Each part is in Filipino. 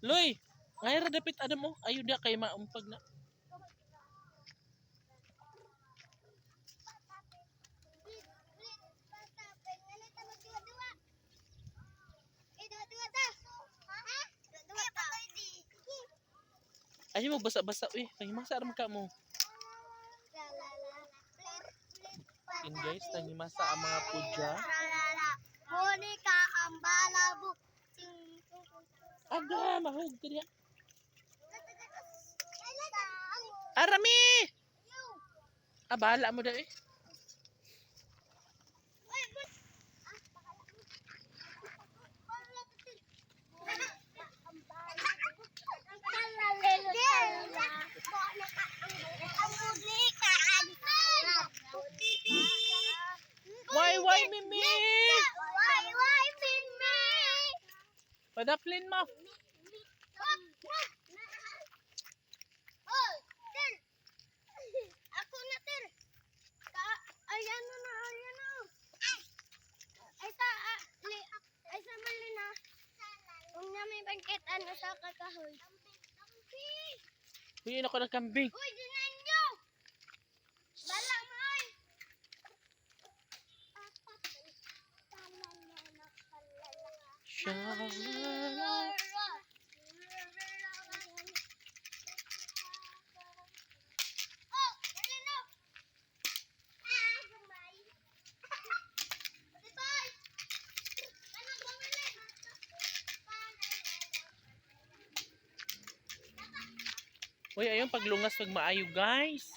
Loy, ngayon dapit adam mo. Ayo dia kay maumpag na. Ayo mo basa-basa eh. Pahimasa ra man ka mo. In guys, nangimasa ang mga pudya. Monica balabok. Aga, mahog ka diya. Arami! Ah, bahala mo da eh. Why, why, Mimi? Why, why, Mimi? Padaplin mo. Oh, Ter. Ako na, Ter. Ka, ayan na na, ayan na. Ay, sa, ah, li, ay, sa mali na. Kung na may bangkit, ano sa kakahoy. Huyin ako ng kambing. Uy, dinan nyo! Bala mo, ay! Shalala. Oh, dali na! Ah, gumay. Bye! Ano ba mali? Uy, ayun, paglungas pag maayo, guys.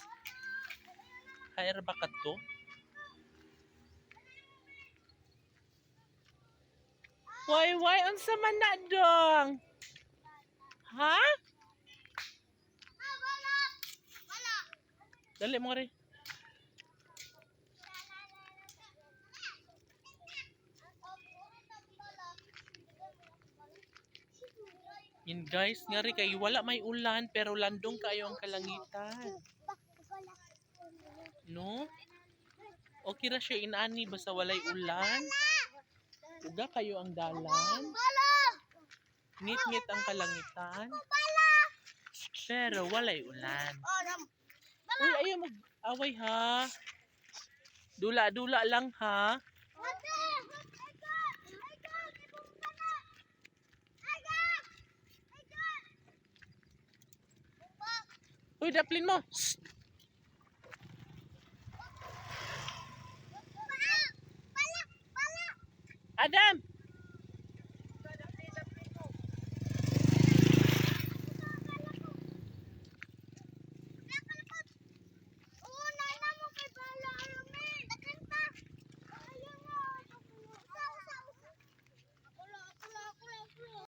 Hayar ba ka to? Why, why? Unsa man na dong? Ha? Dali mo rin. Yun guys, nga rin kay wala may ulan pero landong kayo ang kalangitan. No? Okay ra siya inani basta walay ulan. Uga kayo ang dalan. Ngit-ngit ang kalangitan. Pero walay ulan. Oh. Uy, ayaw mag-away ha. Dula-dula lang ha. Uy, daplin mo. Shh. Adam!